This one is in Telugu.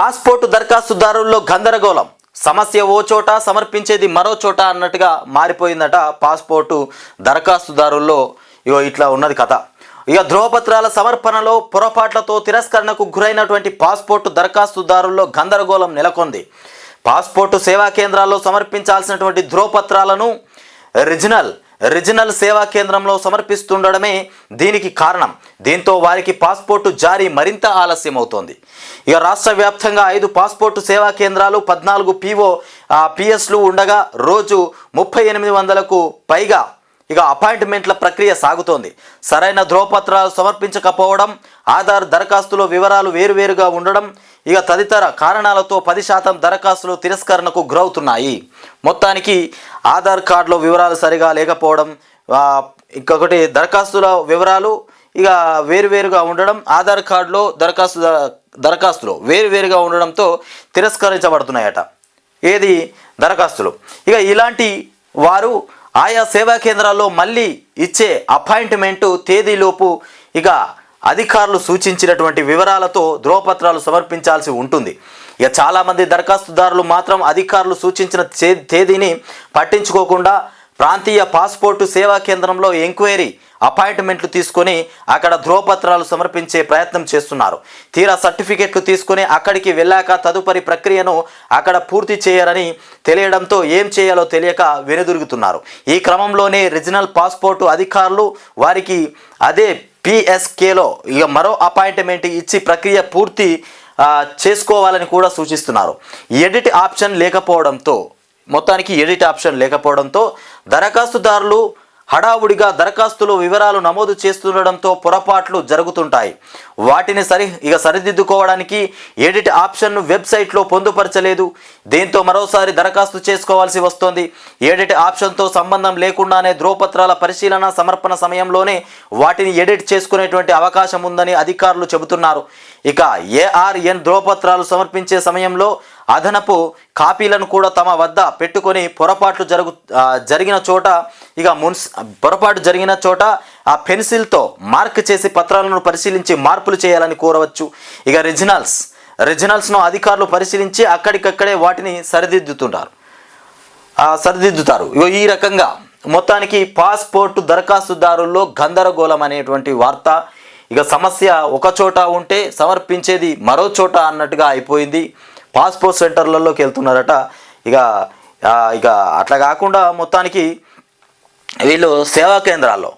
పాస్పోర్టు దరఖాస్తుదారుల్లో గందరగోళం. సమస్య ఓ చోట సమర్పించేది మరో చోట అన్నట్టుగా మారిపోయిందట పాస్పోర్టు దరఖాస్తుదారుల్లో ఇగో ఇట్లా ఉన్నది కథ. ఇక ధ్రువపత్రాల సమర్పణలో పొరపాట్లతో తిరస్కరణకు గురైనటువంటి పాస్పోర్టు దరఖాస్తుదారుల్లో గందరగోళం నెలకొంది. పాస్పోర్టు సేవా కేంద్రాల్లో సమర్పించాల్సినటువంటి ధ్రువపత్రాలను రిజినల్ రిజినల్ సేవా కేంద్రంలో సమర్పిస్తుండడమే దీనికి కారణం. దీంతో వారికి పాస్పోర్టు జారీ మరింత ఆలస్యం అవుతోంది ఇక రాష్ట్ర వ్యాప్తంగా ఐదు పాస్పోర్టు సేవా కేంద్రాలు పద్నాలుగు పీఓ పిఎస్లు ఉండగా రోజు ముప్పై ఎనిమిది వందలకు పైగా ఇక అపాయింట్మెంట్ల ప్రక్రియ సాగుతోంది. సరైన ధ్రువపత్రాలు సమర్పించకపోవడం ఆధార్ దరఖాస్తులో వివరాలు వేరువేరుగా ఉండడం ఇక తదితర కారణాలతో పది శాతం దరఖాస్తులు తిరస్కరణకు గురవుతున్నాయి. మొత్తానికి ఆధార్ కార్డులో వివరాలు సరిగా లేకపోవడం ఇంకొకటి దరఖాస్తుల వివరాలు ఇక వేరువేరుగా ఉండడం ఆధార్ కార్డులో దరఖాస్తు దరఖాస్తులో వేరువేరుగా ఉండడంతో తిరస్కరించబడుతున్నాయట. ఏది? దరఖాస్తులు. ఇక ఇలాంటి వారు ఆయా సేవా కేంద్రాల్లో మళ్ళీ ఇచ్చే అపాయింట్మెంటు తేదీలోపు ఇక అధికారులు సూచించినటువంటి వివరాలతో ధ్రువపత్రాలు సమర్పించాల్సి ఉంటుంది. ఇక చాలామంది దరఖాస్తుదారులు మాత్రం అధికారులు సూచించిన తే- తేదీని పట్టించుకోకుండా ప్రాంతీయ పాస్పోర్టు సేవా కేంద్రంలో ఎంక్వైరీ అపాయింట్మెంట్లు తీసుకొని అక్కడ ధ్రువపత్రాలు సమర్పించే ప్రయత్నం చేస్తున్నారు. తీరా సర్టిఫికెట్లు తీసుకొని అక్కడికి వెళ్ళాక తదుపరి ప్రక్రియను అక్కడ పూర్తి చేయరని తెలియడంతో ఏం చేయాలో తెలియక వెనుదిరుగుతున్నారు. ఈ క్రమంలోనే రీజనల్ పాస్పోర్టు అధికారులు వారికి అదే పిఎస్కేలో ఇక మరో అపాయింట్మెంట్ ఇచ్చి ప్రక్రియ పూర్తి చేసుకోవాలని కూడా సూచిస్తున్నారు. ఎడిట్ ఆప్షన్ లేకపోవడంతో మొత్తానికి ఎడిట్ ఆప్షన్ లేకపోవడంతో దరఖాస్తుదారులు హడావుడిగా దరఖాస్తులో వివరాలు నమోదు చేస్తుండడంతో పొరపాట్లు జరుగుతుంటాయి. వాటిని సరి ఇక సరిదిద్దుకోవడానికి ఎడిట్ ఆప్షన్ను వెబ్సైట్లో పొందుపరచలేదు. దీంతో మరోసారి దరఖాస్తు చేసుకోవాల్సి వస్తోంది. ఎడిట్ ఆప్షన్తో సంబంధం లేకుండానే ధ్రువపత్రాల పరిశీలన సమర్పణ సమయంలోనే వాటిని ఎడిట్ చేసుకునేటువంటి అవకాశం ఉందని అధికారులు చెబుతున్నారు. ఇక ఏఆర్ఎన్ ధ్రువపత్రాలు సమర్పించే సమయంలో అదనపు కాపీలను కూడా తమ వద్ద పెట్టుకొని పొరపాట్లు జరుగు జరిగిన చోట ఇక మున్స్ పొరపాటు జరిగిన చోట ఆ పెన్సిల్తో మార్క్ చేసి పత్రాలను పరిశీలించి మార్పులు చేయాలని కోరవచ్చు. ఇక రిజినల్స్ రిజినల్స్ను అధికారులు పరిశీలించి అక్కడికక్కడే వాటిని సరిదిద్దుతుంటారు సరిదిద్దుతారు. ఇగో ఈ రకంగా మొత్తానికి పాస్పోర్టు దరఖాస్తుదారుల్లో గందరగోళం అనేటువంటి వార్త. ఇక సమస్య ఒక చోట ఉంటే సమర్పించేది మరో చోట అన్నట్టుగా అయిపోయింది. పాస్పోర్ట్ సెంటర్లలోకి వెళ్తున్నారట. ఇక ఇక అట్లా కాకుండా మొత్తానికి వీళ్ళు సేవా కేంద్రాల్లో